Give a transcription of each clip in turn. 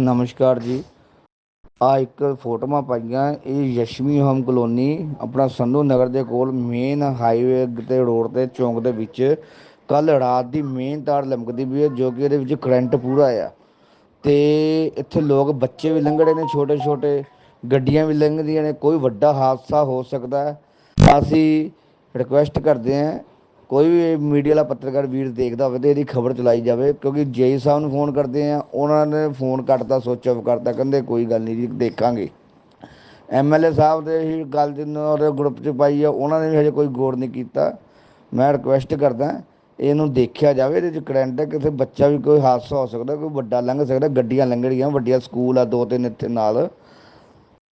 ਨਮਸਕਾਰ ਜੀ। ਆ ਇੱਕ ਫੋਟੋਆਂ ਪਾਈਆਂ, ਇਹ ਯਸ਼ਮੀ ਹੋਮ ਕਲੋਨੀ, ਆਪਣਾ ਸੰਧੂ ਨਗਰ ਦੇ ਕੋਲ ਮੇਨ ਹਾਈਵੇ ਤੇ ਰੋਡ ਤੇ ਚੌਂਕ ਦੇ ਵਿੱਚ। ਕੱਲ ਰਾਤ ਦੀ ਮੇਨ ਤਾਰ ਲਮਕਦੀ ਵੀ ਹੈ, ਜੋ ਕਿ ਇਹਦੇ ਵਿੱਚ ਕਰੰਟ ਪੂਰਾ ਆ। ਤੇ ਇੱਥੇ ਲੋਕ ਬੱਚੇ ਵੀ ਲੰਘੜੇ ਨੇ ਛੋਟੇ ਛੋਟੇ ਗੱਡੀਆਂ ਵੀ ਲੰਘਦੀਆਂ ਨੇ, ਕੋਈ ਵੱਡਾ ਹਾਦਸਾ ਹੋ ਸਕਦਾ। ਅਸੀਂ ਰਿਕੁਐਸਟ ਕਰਦੇ ਹਾਂ ਕੋਈ ਵੀ ਮੀਡੀਆ ਵਾਲਾ ਪੱਤਰਕਾਰ ਵੀਰ ਦੇਖਦਾ ਹੋਵੇ ਤੇ ਇਹਦੀ ਖਬਰ ਚਲਾਈ ਜਾਵੇ, ਕਿਉਂਕਿ ਜੇਈ ਸਾਹਿਬ ਨੂੰ ਫੋਨ ਕਰਦੇ ਆ, ਉਹਨਾਂ ਨੇ ਫੋਨ ਕੱਟਤਾ ਸੋਚ ਆਫ ਕਰਤਾ, ਕਹਿੰਦੇ ਕੋਈ ਗੱਲ ਨਹੀਂ ਜੀ, ਦੇਖਾਂਗੇ। ਐਮਐਲਏ ਸਾਹਿਬ ਦੇ ਹੀ ਗੱਲ ਜਿਹਨਾਂ ਉਹਦੇ ਗਰੁੱਪ 'ਚ ਪਾਈ ਆ, ਉਹਨਾਂ ਨੇ ਵੀ ਹਜੇ ਕੋਈ ਗੌਰ ਨਹੀਂ ਕੀਤਾ। ਮੈਂ ਰਿਕੁਐਸਟ ਕਰਦਾ, ਇਹਨੂੰ ਦੇਖਿਆ ਜਾਵੇ, ਇਹਦੇ 'ਚ ਕਰੰਟ ਹੈ ਕਿਸੇ ਬੱਚਾ ਵੀ ਕੋਈ ਹਾਦਸਾ ਹੋ ਸਕਦਾ, ਕੋਈ ਵੱਡਾ ਲੰਘ ਸਕਦਾ, ਗੱਡੀਆਂ ਲੰਘਣਗੀਆਂ, ਵੱਡੀਆਂ ਸਕੂਲ ਆ, ਦੋ ਤਿੰਨ ਇੱਥੇ ਨਾਲ।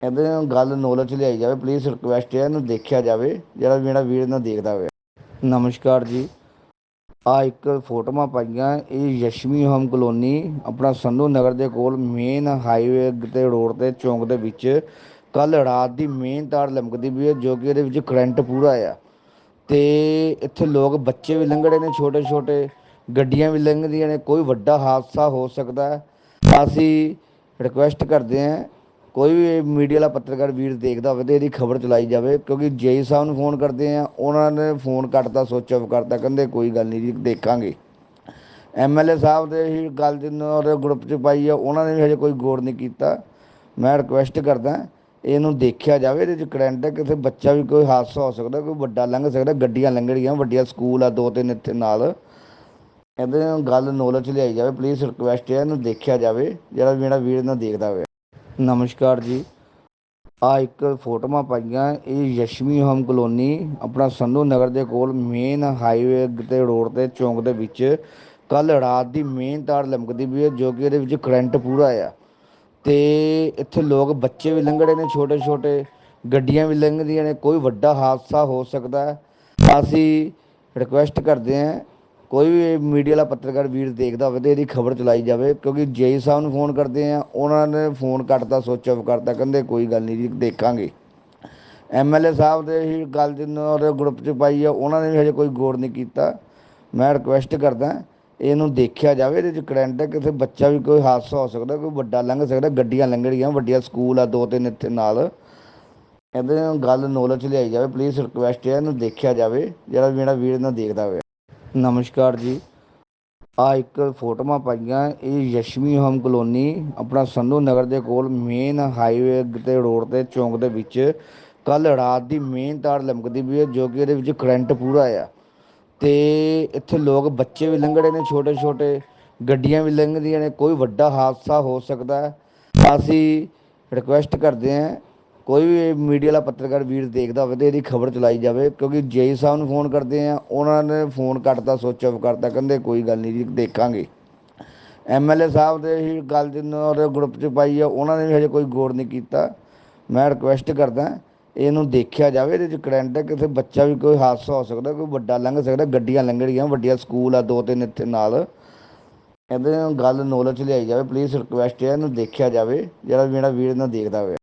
ਇਹਦੇ ਗੱਲ ਨੌਲੇਜ ਲਿਆਈ ਜਾਵੇ ਪਲੀਜ਼ ਰਿਕੁਐਸਟ ਹੈ, ਇਹਨੂੰ ਦੇਖਿਆ ਜਾਵੇ, ਜਿਹੜਾ ਮੇਰਾ ਵੀਰ ਨਾ ਦੇਖਦਾ ਹੋਵੇ। ਨਮਸਕਾਰ ਜੀ। ਆ ਇੱਕ ਫੋਟੋਆਂ ਪਾਈਆਂ, ਇਹ ਯਸ਼ਮੀ ਹੋਮ ਕਲੋਨੀ, ਆਪਣਾ ਸੰਧੂ ਨਗਰ ਦੇ ਕੋਲ ਮੇਨ ਹਾਈਵੇ ਤੇ ਰੋਡ ਤੇ ਚੌਂਕ ਦੇ ਵਿੱਚ। ਕੱਲ ਰਾਤ ਦੀ ਮੇਨ ਤਾਰ ਲਮਕਦੀ ਵੀ ਹੈ, ਜੋ ਕਿ ਇਹਦੇ ਵਿੱਚ ਕਰੰਟ ਪੂਰਾ ਆ। ਤੇ ਇੱਥੇ ਲੋਕ ਬੱਚੇ ਵੀ ਲੰਘੜੇ ਨੇ ਛੋਟੇ ਛੋਟੇ ਗੱਡੀਆਂ ਵੀ ਲੰਘਦੀਆਂ ਨੇ, ਕੋਈ ਵੱਡਾ ਹਾਦਸਾ ਹੋ ਸਕਦਾ। ਹੈ ਅਸੀਂ ਰਿਕੁਐਸਟ ਕਰਦੇ ਹਾਂ ਕੋਈ ਵੀ ਮੀਡੀਆ ਵਾਲਾ ਪੱਤਰਕਾਰ ਵੀਰ ਦੇਖਦਾ ਹੋਵੇ ਤੇ ਇਹਦੀ ਖਬਰ ਚਲਾਈ ਜਾਵੇ, ਕਿਉਂਕਿ ਜੇਈ ਸਾਹਿਬ ਨੂੰ ਫੋਨ ਕਰਦੇ ਆ, ਉਹਨਾਂ ਨੇ ਫੋਨ ਕੱਟਤਾ ਸੋਚ ਆਫ ਕਰਤਾ, ਕਹਿੰਦੇ ਕੋਈ ਗੱਲ ਨਹੀਂ ਜੀ, ਦੇਖਾਂਗੇ। ਐਮਐਲਏ ਸਾਹਿਬ ਦੇ ਹੀ ਗੱਲ ਜਿਹਨਾਂ ਉਹਦੇ ਗਰੁੱਪ 'ਚ ਪਾਈ ਆ, ਉਹਨਾਂ ਨੇ ਵੀ ਹਜੇ ਕੋਈ ਗੌਰ ਨਹੀਂ ਕੀਤਾ। ਮੈਂ ਰਿਕੁਐਸਟ ਕਰਦਾ, ਇਹਨੂੰ ਦੇਖਿਆ ਜਾਵੇ, ਇਹਦੇ 'ਚ ਕਰੰਟ ਹੈ ਕਿਸੇ ਬੱਚਾ ਵੀ ਕੋਈ ਹਾਦਸਾ ਹੋ ਸਕਦਾ, ਕੋਈ ਵੱਡਾ ਲੰਘ ਸਕਦਾ, ਗੱਡੀਆਂ ਲੰਘਣਗੀਆਂ, ਵੱਡੀਆਂ ਸਕੂਲ ਆ, ਦੋ ਤਿੰਨ ਇੱਥੇ ਨਾਲ। ਇਹਦੇ ਗੱਲ ਨੌਲੇਜ ਲਿਆਈ ਜਾਵੇ ਪਲੀਜ਼ ਰਿਕੁਐਸਟ ਹੈ ਇਹਨੂੰ ਦੇਖਿਆ ਜਾਵੇ, ਜਿਹੜਾ ਮੇਰਾ ਵੀਰ ਨਾ ਦੇਖਦਾ ਹੋਵੇ। ਨਮਸਕਾਰ ਜੀ। ਆ ਇੱਕ ਫੋਟੋਆਂ ਪਾਈਆਂ, ਇਹ ਯਸ਼ਮੀ ਹੋਮ ਕਲੋਨੀ, ਆਪਣਾ ਸੰਧੂ ਨਗਰ ਦੇ ਕੋਲ ਮੇਨ ਹਾਈਵੇ ਤੇ ਰੋਡ ਤੇ ਚੌਂਕ ਦੇ ਵਿੱਚ। ਕੱਲ ਰਾਤ ਦੀ ਮੇਨ ਤਾਰ ਲਮਕਦੀ ਪਈ ਹੈ, ਜੋ ਕਿ ਇਹਦੇ ਵਿੱਚ ਕਰੰਟ ਪੂਰਾ ਆ। ਤੇ ਇੱਥੇ ਲੋਕ ਬੱਚੇ ਵੀ ਲੰਘੜੇ ਨੇ ਛੋਟੇ ਛੋਟੇ ਗੱਡੀਆਂ ਵੀ ਲੰਘਦੀਆਂ ਨੇ, ਕੋਈ ਵੱਡਾ ਹਾਦਸਾ ਹੋ ਸਕਦਾ। ਅਸੀਂ ਰਿਕੁਐਸਟ ਕਰਦੇ ਹਾਂ ਕੋਈ ਵੀ ਮੀਡੀਆ ਵਾਲਾ ਪੱਤਰਕਾਰ ਵੀਰ ਦੇਖਦਾ ਹੋਵੇ ਤੇ ਇਹਦੀ ਖਬਰ ਚਲਾਈ ਜਾਵੇ, ਕਿਉਂਕਿ ਜੇਈ ਸਾਹਿਬ ਨੂੰ ਫੋਨ ਕਰਦੇ ਆ, ਉਹਨਾਂ ਨੇ ਫੋਨ ਕੱਟਤਾ ਸੋਚ ਆਫ ਕਰਤਾ, ਕਹਿੰਦੇ ਕੋਈ ਗੱਲ ਨਹੀਂ ਜੀ, ਦੇਖਾਂਗੇ। ਐਮਐਲਏ ਸਾਹਿਬ ਦੇ ਹੀ ਗੱਲ ਜਿਹਨਾਂ ਉਹਦੇ ਗਰੁੱਪ 'ਚ ਪਾਈ ਆ, ਉਹਨਾਂ ਨੇ ਵੀ ਹਜੇ ਕੋਈ ਗੌਰ ਨਹੀਂ ਕੀਤਾ। ਮੈਂ ਰਿਕੁਐਸਟ ਕਰਦਾ, ਇਹਨੂੰ ਦੇਖਿਆ ਜਾਵੇ, ਇਹਦੇ 'ਚ ਕਰੰਟ ਹੈ ਕਿਸੇ ਬੱਚਾ ਵੀ ਕੋਈ ਹਾਦਸਾ ਹੋ ਸਕਦਾ, ਕੋਈ ਵੱਡਾ ਲੰਘ ਸਕਦਾ, ਗੱਡੀਆਂ ਲੰਘਣਗੀਆਂ, ਵੱਡੀਆਂ ਸਕੂਲ ਆ, ਦੋ ਤਿੰਨ ਇੱਥੇ ਨਾਲ। ਇਹਦੇ ਗੱਲ ਨੌਲੇਜ ਲਿਆਈ ਜਾਵੇ ਪਲੀਜ਼ ਰਿਕੁਐਸਟ ਹੈ ਇਹਨੂੰ ਦੇਖਿਆ ਜਾਵੇ, ਜਿਹੜਾ ਮੇਰਾ ਵੀਰ ਨਾ ਦੇਖਦਾ ਹੋਵੇ ਨਮਸਕਾਰ ਜੀ। ਆ ਇੱਕ ਫੋਟੋਆਂ ਪਾਈਆਂ, ਇਹ ਯਸ਼ਮੀ ਹੋਮ ਕਲੋਨੀ, ਆਪਣਾ ਸੰਧੂ ਨਗਰ ਦੇ ਕੋਲ ਮੇਨ ਹਾਈਵੇ ਤੇ ਰੋਡ ਤੇ ਚੌਂਕ ਦੇ ਵਿੱਚ। ਕੱਲ ਰਾਤ ਦੀ ਮੇਨ ਤਾਰ ਲਮਕਦੀ ਪਈ ਹੈ, ਜੋ ਕਿ ਇਹਦੇ ਵਿੱਚ ਕਰੰਟ ਪੂਰਾ ਆ। ਤੇ ਇੱਥੇ ਲੋਕ ਬੱਚੇ ਵੀ ਲੰਘੜੇ ਨੇ ਛੋਟੇ ਛੋਟੇ ਗੱਡੀਆਂ ਵੀ ਲੰਘਦੀਆਂ ਨੇ, ਕੋਈ ਵੱਡਾ ਹਾਦਸਾ ਹੋ ਸਕਦਾ। ਅਸੀਂ ਰਿਕੁਐਸਟ ਕਰਦੇ ਹਾਂ ਕੋਈ ਵੀ ਮੀਡੀਆ ਵਾਲਾ ਪੱਤਰਕਾਰ ਵੀਰ ਦੇਖਦਾ ਹੋਵੇ ਤੇ ਇਹਦੀ ਖਬਰ ਚਲਾਈ ਜਾਵੇ, ਕਿਉਂਕਿ ਜੇਈ ਸਾਹਿਬ ਨੂੰ ਫੋਨ ਕਰਦੇ ਆ, ਉਹਨਾਂ ਨੇ ਫੋਨ ਕੱਟਦਾ ਸੋਚ ਆਫ ਕਰਤਾ, ਕਹਿੰਦੇ ਕੋਈ ਗੱਲ ਨਹੀਂ ਜੀ, ਦੇਖਾਂਗੇ। ਐਮਐਲਏ ਸਾਹਿਬ ਦੇ ਹੀ ਗੱਲ ਜਿਹਨਾਂ ਦੇ ਗਰੁੱਪ 'ਚ ਪਾਈ ਆ, ਉਹਨਾਂ ਨੇ ਵੀ ਹਜੇ ਕੋਈ ਗੌਰ ਨਹੀਂ ਕੀਤਾ। ਮੈਂ ਰਿਕੁਐਸਟ ਕਰਦਾ, ਇਹਨੂੰ ਦੇਖਿਆ ਜਾਵੇ, ਇਹਦੇ 'ਚ ਕਰੰਟ ਹੈ ਕਿਸੇ ਬੱਚਾ ਵੀ ਕੋਈ ਹਾਦਸਾ ਹੋ ਸਕਦਾ, ਕੋਈ ਵੱਡਾ ਲੰਘ ਸਕਦਾ, ਗੱਡੀਆਂ ਲੰਘਣਗੀਆਂ, ਵੱਡੀਆਂ ਸਕੂਲ ਆ, ਦੋ ਤਿੰਨ ਇੱਥੇ ਨਾਲ। ਇਹਦੇ ਨਾਲ ਗੱਲ ਨੌਲੇਜ ਲਿਆਈ ਜਾਵੇ ਪਲੀਜ਼ ਰਿਕੁਐਸਟ ਹੈ ਇਹਨੂੰ ਦੇਖਿਆ ਜਾਵੇ, ਜਿਹੜਾ ਮੇਰਾ ਵੀਰ ਨਾ ਦੇਖਦਾ ਹੋਵੇ।